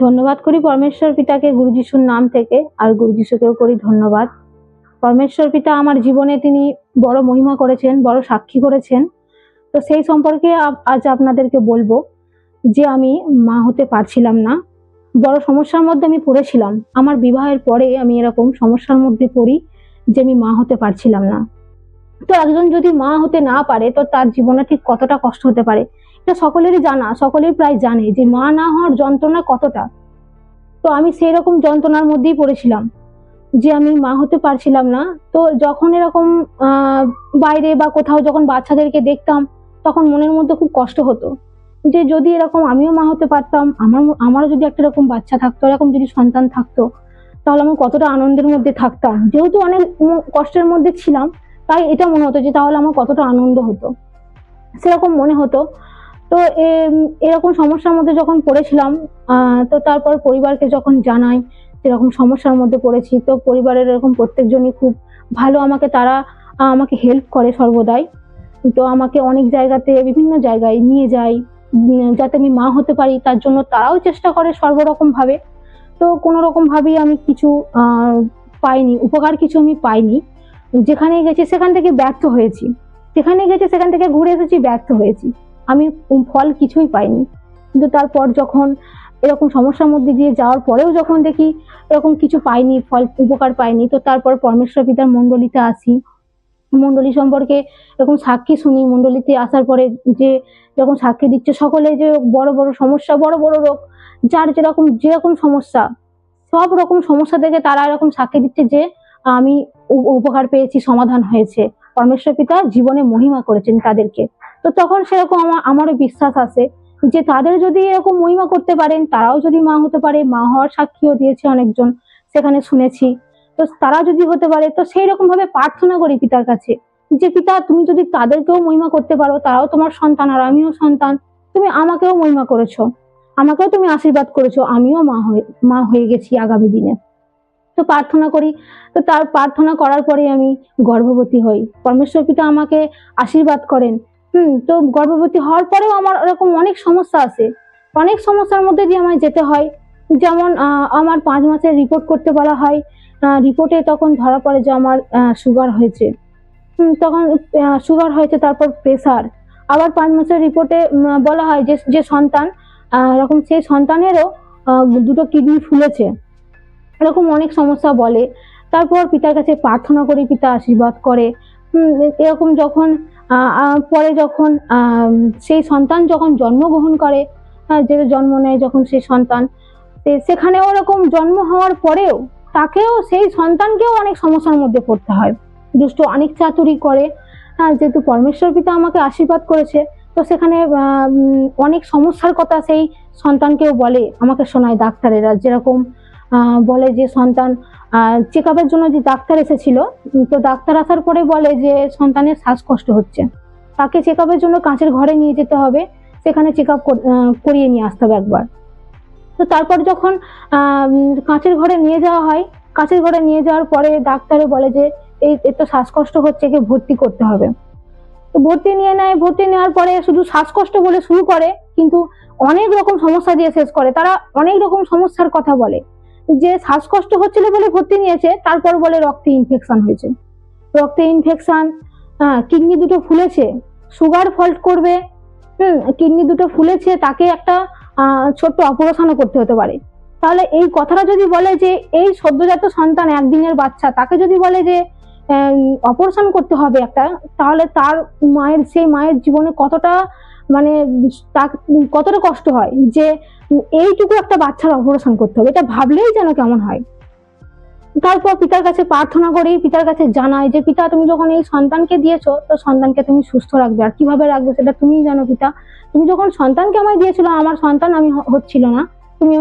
ধন্যবাদ করি পরমেশ্বর পিতাকে গুরু যিশুর নাম থেকে, আর গুরু যিশুকেও করি ধন্যবাদ। পরমেশ্বর পিতা আমার জীবনে তিনি বড় মহিমা করেছেন, বড় সাক্ষী করেছেন। তো সেই সম্পর্কে আজ আপনাদেরকে বলব যে আমি মা হতে পারছিলাম না। বড় সমস্যার মধ্যে আমি পড়েছিলাম। আমার বিবাহের পরে আমি এরকম সমস্যার মধ্যে পড়ি যে আমি মা হতে পারছিলাম না। তো একজন যদি মা হতে না পারে, তো তার জীবনে ঠিক কতটা কষ্ট হতে পারে? এটা সকলেরই জানা, সকলেই প্রায় জানে যে মা না হওয়ার যন্ত্রণা কতটা। তো আমি সেই রকম যন্ত্রণার মধ্যেই পড়েছিলাম যে আমি মা হতে পারছিলাম না। তো যখন এরকম বাইরে বা কোথাও যখন বাচ্চাদেরকে দেখতাম, তখন মনের মধ্যে খুব কষ্ট হতো যে যদি এরকম আমিও মা হতে পারতাম, আমার আমারও যদি একটা এরকম বাচ্চা থাকতো, এরকম যদি সন্তান থাকতো, তাহলে আমি কতটা আনন্দের মধ্যে থাকতাম। যেহেতু অনেক কষ্টের মধ্যে ছিলাম, তাই এটা মনে হতো যে তাহলে আমার কতটা আনন্দ হতো। সেরকম মনে হতো। তো এরকম সমস্যার মধ্যে যখন পড়েছিলাম তো তারপর পরিবারকে যখন জানাই এরকম সমস্যার মধ্যে পড়েছি, তো পরিবারের এরকম প্রত্যেকজনই খুব ভালো আমাকে, তারা আমাকে হেল্প করে সর্বদাই। তো আমাকে অনেক জায়গাতে, বিভিন্ন জায়গায় নিয়ে যায় যাতে আমি মা হতে পারি, তার জন্য তারাও চেষ্টা করে সর্বরকম ভাবে তো কোনো রকম ভাবেই আমি কিছু পাইনি, উপকার কিছু আমি পাইনি। যেখানে গেছি, সেখান থেকে ব্যর্থ হয়েছি। যেখানে গেছি, সেখান থেকে ঘুরে এসেছি, ব্যর্থ হয়েছি। আমি ফল কিছুই পাইনি। কিন্তু তারপর যখন এরকম সমস্যার মধ্যে দিয়ে যাওয়ার পরেও যখন দেখি এরকম কিছু পাইনি, ফল উপকার পাইনি, তো তারপর পরমেশ্বর পিতার মণ্ডলীতে আসি। মণ্ডলী সম্পর্কে এরকম সাক্ষী শুনি। মণ্ডলীতে আসার পরে যে যখন সাক্ষী দিচ্ছে সকলে যে বড় বড় সমস্যা, বড় বড় রোগ, যার যেরকম যেরকম সমস্যা, সব রকম সমস্যা থেকে তারা এরকম সাক্ষী দিচ্ছে যে আমি উপকার পেয়েছি, সমাধান হয়েছে। পরমেশ্বর পিতা জীবনে মহিমা করেছেন তাদেরকে। তো তখন সেরকম আমার, আমারও বিশ্বাস আসে যে তাদের যদি এরকম মহিমা করতে পারেন, তারাও যদি মা হতে পারে, মা হওয়ার সাক্ষীও দিয়েছে অনেকজন, সেখানে শুনেছি। তো তারা যদি হতে পারে, তো সেই রকম ভাবে প্রার্থনা করি পিতার কাছে যে, পিতা, তুমি যদি তাদেরকেও মহিমা করতে পারো, তারাও তোমার সন্তান আর আমিও সন্তান, তুমি আমাকেও মহিমা করেছ, আমাকেও তুমি আশীর্বাদ করেছ, আমিও মা হয়ে মা হয়ে গেছি আগামী দিনে। তো প্রার্থনা করি। তো তার প্রার্থনা করার পরে আমি গর্ভবতী হই। পরমেশ্বর পিতা আমাকে আশীর্বাদ করেন। হুম, তো গর্ভবতী হওয়ার পরেও আমার এরকম অনেক সমস্যা আছে। অনেক সমস্যার মধ্যে দিয়ে আমায় যেতে হয়। যেমন আমার পাঁচ মাসের রিপোর্ট করতে বলা হয়। রিপোর্টে তখন ধরা পড়ে যে আমার সুগার হয়েছে। তখন সুগার হয়েছে, তারপর প্রেসার আবার পাঁচ মাসের রিপোর্টে বলা হয় যে যে সন্তান এরকম সেই সন্তানেরও দুটো কিডনি ফুলেছে। এরকম অনেক সমস্যা বলে। তারপর পিতার কাছে প্রার্থনা করি, পিতা আশীর্বাদ করে। এরকম যখন পরে যখন সেই সন্তান যখন জন্মগ্রহণ করে যে জন্ম নেয় যখন সেই সন্তান সেখানে ওরকম জন্ম হওয়ার পরেও তাকেও, সেই সন্তানকেও অনেক সমস্যার মধ্যে পড়তে হয়। দুষ্ট অনেক চাতুরি করে যেহেতু পরমেশ্বর পিতা আমাকে আশীর্বাদ করেছে, তো সেখানে অনেক সমস্যার কথা সেই সন্তানকেও বলে, আমাকে শোনায় ডাক্তারেরা, যেরকম বলে যে সন্তান চেক জন্য যে ডাক্তার এসেছিল তো ডাক্তার আসার পরে বলে যে সন্তানের শ্বাসকষ্ট হচ্ছে। তাকে চেক জন্য কাঁচের ঘরে নিয়ে যেতে হবে, সেখানে চেক আপ করিয়ে নিয়ে আসতে হবে একবার। তো তারপর যখন কাঁচের ঘরে নিয়ে যাওয়া হয়, কাঁচের ঘরে নিয়ে যাওয়ার পরে ডাক্তারে বলে যে এই, এর তো শ্বাসকষ্ট হচ্ছে, একে ভর্তি করতে হবে। তো ভর্তি নিয়ে নেয়, ভর্তি নেওয়ার পরে শুধু শ্বাসকষ্ট বলে শুরু করে, কিন্তু অনেক রকম সমস্যা দিয়ে শেষ করে। তারা অনেক রকম সমস্যার কথা বলে। যে শ্বাসকষ্ট হচ্ছিল বলে ভর্তি নিয়েছে, তারপর বলে রক্তে ইনফেকশন হয়েছে। রক্তে ইনফেকশন কিডনি দুটো ফুলেছে সুগার ফল্ট করবে, হুম, কিডনি দুটো ফুলেছে, তাকে একটা ছোট্ট অপারেশনও করতে হতে পারে। তাহলে এই কথাটা যদি বলে যে এই সদ্যজাত সন্তান একদিনের বাচ্চা, তাকে যদি বলে যে অপারেশন করতে হবে একটা, তাহলে তার মায়ের, সেই মায়ের জীবনে কতটা মানে কতটা কষ্ট হয় যে এইটুকু একটা বাচ্চার অপারেশন করতে হবে। এটা ভাবলেই যেন কেমন হয়। তারপর পিতার কাছে প্রার্থনা করি, পিতার কাছে জানাই যে, পিতা, তুমি যখন এই সন্তানকে দিয়েছ, তো সন্তানকে তুমি সুস্থ রাখবে। আর কীভাবে রাখবে সেটা তুমিই জানো পিতা। তুমি যখন সন্তানকে আমায় দিয়েছিল, আমার সন্তান আমি হচ্ছিল না। তুমি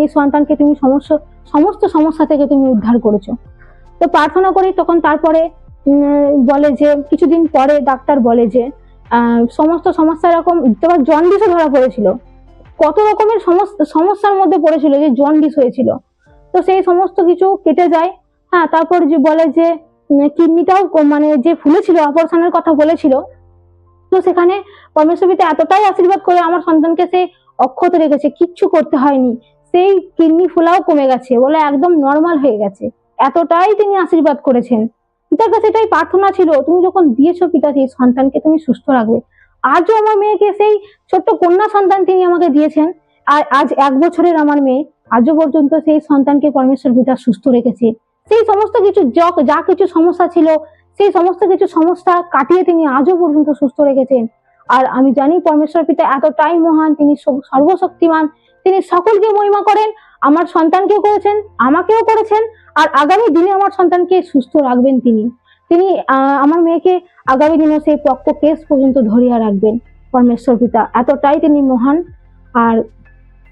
এই সন্তানকে তুমি সমস্ত সমস্ত সমস্যা থেকে তুমি উদ্ধার করেছ। তো প্রার্থনা করি, তখন তারপরে বলে যে, কিছুদিন পরে ডাক্তার বলে যে সমস্ত সমস্যা এরকম, তোমার জন্ডিসও ধরা পড়েছিল। কত রকমের সমস্যার মধ্যে পড়েছিল যে জন্ডিস হয়েছিল। তো সেই সমস্ত কিছু কেটে যায়। হ্যাঁ তারপর যে বলে যে কিডনিটাও মানে যে ফুলেছিল, অপারেশনের কথা বলেছিল। তো সেখানে পরমেশ্বর পিতা এতটাই আশীর্বাদ করে আমার সন্তানকে সে অক্ষত রেখেছে, কিচ্ছু করতে হয়নি। সেই কিডনি ফোলাও কমে গেছে, বলে একদম নর্মাল হয়ে গেছে। এতটাই তিনি আশীর্বাদ করেছেন। পিতার কাছে এটাই প্রার্থনা ছিল, তুমি যখন দিয়েছ পিতা সেই সন্তানকে তুমি সুস্থ রাখবে। আজও আমার মেয়েকে সেই ছোট্ট কন্যা সন্তান তিনি আমাকে দিয়েছেন। আর আজ এক বছরের আমার মেয়ে, আজও পর্যন্ত সেই সন্তানকে পরমেশ্বর পিতা সুস্থ রেখেছে। সেই সমস্ত কিছু যা- কিছু সমস্যা ছিল, সেই সমস্ত কিছু সমস্যা কাটিয়ে তিনি আজও পর্যন্ত সুস্থ রেখেছেন। আর আমি জানি পরমেশ্বর পিতা এতটাই মহান, তিনি সর্বশক্তিমান, তিনি সকলকে মহিমা করেন। আমার সন্তানকেও করেছেন? আমাকেও করেছেন? আর আগামী দিনে আমার সন্তানকে সুস্থ রাখবেন তিনি। তিনি আমার মেয়েকে আগামী দিনে সেই রক্ত কেস পর্যন্ত ধরিয়া রাখবেন, পরমেশ্বর পিতা। এতটাই তিনি মহান, আর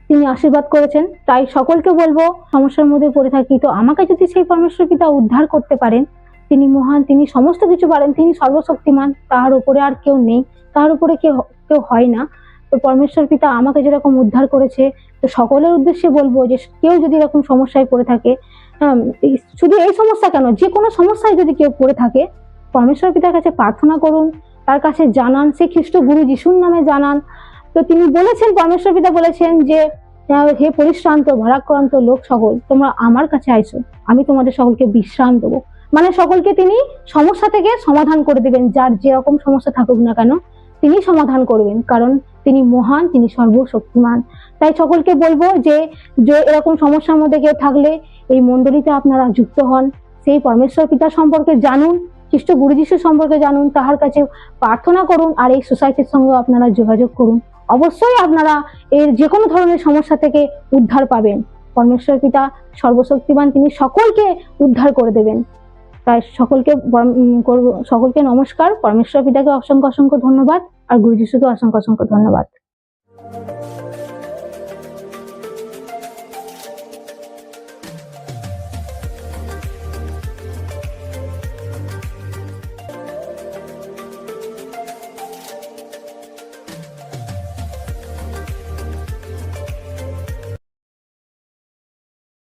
তিনি আশীর্বাদ করেছেন। তাই সকলকে বলব, সমস্যার মধ্যে পড়ে থাকি তো আমাকে যদি সেই পরমেশ্বর পিতা উদ্ধার করতে পারেন, তিনি মহান, তিনি সমস্ত কিছু পারেন, তিনি সর্বশক্তিমান তাহার উপরে আর কেউ নেই, তার উপরে কেউ কেউ হয় না। তো পরমেশ্বর পিতা আমাকে যেরকম উদ্ধার করেছে, তো সকলের উদ্দেশ্যে বলব যে কেউ যদি এরকম সমস্যায় পড়ে থাকে শুধু এই সমস্যা কেন, যে কোনো সমস্যায় যদি কেউ পড়ে থাকে, পরমেশ্বর পিতার কাছে প্রার্থনা করুন, তার কাছে জানান, সে খ্রিস্ট গুরু যিশুর নামে জানান। তো তিনি বলেছেন, পরমেশ্বর পিতা বলেছেন যে হে পরিশ্রান্ত, ভারাক্রান্ত লোক সকল, তোমরা আমার কাছে আইসো, আমি তোমাদের সকলকে বিশ্রাম দেবো। মানে সকলকে তিনি সমস্যা থেকে সমাধান করে দেবেন, যার যেরকম সমস্যা থাকুক না কেন, তিনি সমাধান করবেন। কারণ তিনি মহান, তিনি সর্বশক্তিমান। তাই সকলকে বলব যে যে এরকম সমস্যার মধ্যে কেউ থাকলে এই মণ্ডলীতে আপনারা যুক্ত হন। সেই পরমেশ্বর পিতা সম্পর্কে জানুন, খ্রিস্ট গুরু যিশু সম্পর্কে জানুন, তাহার কাছে প্রার্থনা করুন আর এই সোসাইটির সঙ্গে আপনারা যোগাযোগ করুন। অবশ্যই আপনারা এর যে কোনো ধরনের সমস্যা থেকে উদ্ধার পাবেন। পরমেশ্বর পিতা সর্বশক্তিমান, তিনি সকলকে উদ্ধার করে দেবেন। তাই সকলকে সকলকে নমস্কার। পরমেশ্বর পিতাকে অসংখ্য অসংখ্য ধন্যবাদ। আর গুরুজি শুধু অসংখ্য অসংখ্য ধন্যবাদ।